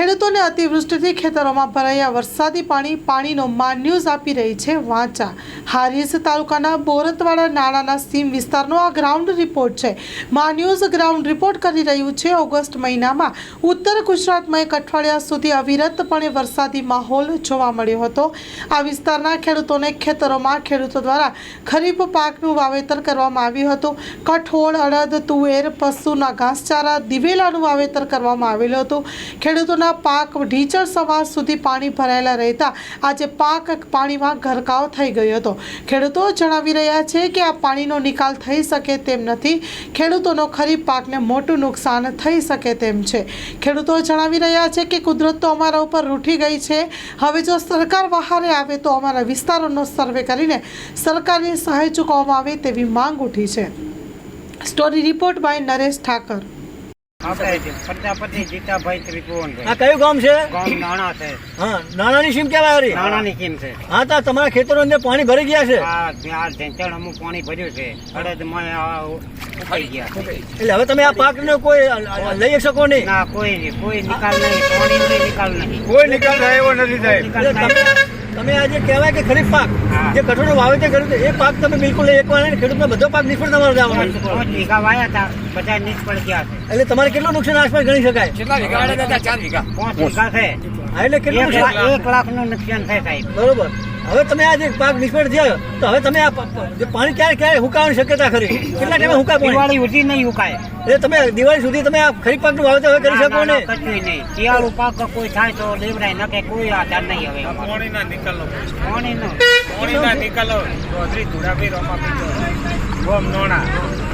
ખેડૂતોને અતિવૃષ્ટિથી ખેતરોમાં ભરાયા વરસાદી પાણી, પાણીનો માન ન્યૂઝ આપી રહી છે વાંચા. હારીસ તાલુકાના બોરતવાડા નાળાના સીમ વિસ્તારનો આ ગ્રાઉન્ડ રિપોર્ટ છે. મા ન્યૂઝ ગ્રાઉન્ડ રિપોર્ટ કરી રહ્યું છે, ઓગસ્ટ મહિનામાં ઉત્તર ગુજરાતમાં એક અઠવાડિયા સુધી અવિરતપણે વરસાદી માહોલ જોવા મળ્યો હતો. આ વિસ્તારના ખેડૂતોને ખેતરોમાં ખેડૂતો દ્વારા ખરીફ પાકનું વાવેતર કરવામાં આવ્યું હતું. કઠોળ, અડદ, તુવેર, પશુના ઘાસચારા, દિવેલાનું વાવેતર કરવામાં આવેલું હતું. ખેડૂતોના પાક ઢીચર સમાજ સુધી પાણી ભરાયેલા રહેતા આજે પાક પાણીમાં ગરકાવ થઈ ગયો હતો. ખેડૂતો જણાવી રહ્યા છે કે આ પાણીનો નિકાલ થઈ શકે તેમ નથી. ખેડૂતોનો ખરીફ પાકને મોટું નુકસાન થઈ શકે તેમ છે. ખેડૂતો જણાવી રહ્યા છે કે કુદરત તો અમારા ઉપર રૂઠી ગઈ છે. હવે જો સરકાર બહારે આવે તો અમારા વિસ્તારોનો સર્વે કરીને સરકારની સહાય ચૂકવવામાં આવે તેવી માંગ ઉઠી છે. Story report by Naresh Thakar. આપણે પ્રજાપતિ જીતાભાઈ ત્રિભુવનભાઈ આ કયું ગામ છે? ગામ નાણા છે. હા નાણાની સીમ કેવાય હરી નાણાની કેમ છે. હા તો તમારા ખેતરો અંદર પાણી ભરી ગયા છે? આ ત્યાં ઢેંચણ અમુક પાણી ભર્યું છે. અડદમાં ઉપાઈ ગયા એટલે હવે તમે આ પાક ને કોઈ લઈ શકો નહીં? ના કોઈ નહીં કોઈ નિકાલ નહીં પાણી નિકાલ નહીં. કોઈ નિકાલ થાય એવો નથી સાહેબ. થાય તમે આજે કહેવાય કે ખરીફ પાક જે કઠોળ વાવેતર કર્યું છે એ પાક તમે બિલકુલ એક વાર ખેડૂતનો બધો પાક નિષ્ફળ તમારો જવાનો વીઘા વાયા હતા બધા નિષ્ફળ ગયા એટલે તમારે કેટલું નુકસાન આસપાસ ગણી શકાય? કેટલા વીઘા ચાર વીઘા. પાંચ વીઘા છે. એટલે કેટલું નુકસાન? એક લાખનું નુકસાન થાય સાહેબ. બરોબર. હવે તમે આ જે પાક નિષ્ફળ થયો તો હવે તમે આ પાણી ક્યારે ક્યારે હુકાવાની શક્યતા ખરી? કેટલા ટાઈમે હુકાય દિવાળી સુધી નહીં હુકાય. એટલે તમે દિવાળી સુધી તમે આ ખરીફ પાકનું વાવેતર હવે કરી શકો ને કશું નહીં. શિયાળુ પાક કોઈ થાય તો લેવડાય ન કે કોઈ આધાર નહીં હવે. પાણીના પ્રશ્ન. પાણીનો. પાણીના નિકાલો. ચૌધરી ધુરાભાઈ રોમાભાઈ ગોમ નોણા.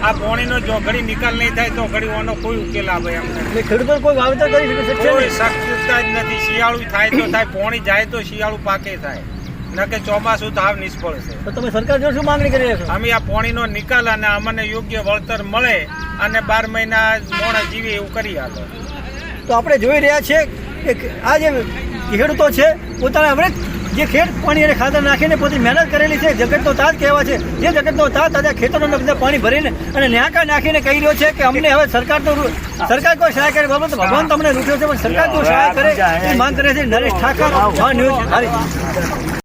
આ પાણીનો જો ઘડી નિકાલ નહીં થાય તો ઘડી ઓનો કોઈ ઉકેલ આવે એમ. એટલે ખેડૂતો કોઈ વાવેતર કરી શકે છે કોઈ શક્યતા જ નથી. શિયાળુ થાય તો થાય પોણી જાય તો શિયાળુ પાકે થાય. ન કે ચોમાસું તો હાવ નિષ્ફળ છે. તો તમે સરકાર જો શું માંગણી કરી રહ્યા છો? અમે આ પાણીનો નિકાલ અને અમને યોગ્ય વળતર મળે અને બાર મહિના મોણા જીવે એવું કરી આપે તો આપણે જોઈ રહ્યા છીએ કે આ જે ખેડૂતો છે પોતાના હવે જે ખેડ પાણી અને ખાતર નાખીને પોતે મહેનત કરેલી છે જગતનો તાત કહેવા છે. જે જગતનો તાત આજે ખેતરોના બધા પાણી ભરીને અને ન્યાકા નાખીને કહી રહ્યો છે કે અમને હવે સરકાર તો સરકાર કોઈ સહાય કરે બાબત ભગવાન તમને રૂઠ્યો છે પણ સરકાર કોઈ સહાય કરે. એ માંગ કરે છે નરેશ ઠાકર ન્યૂઝ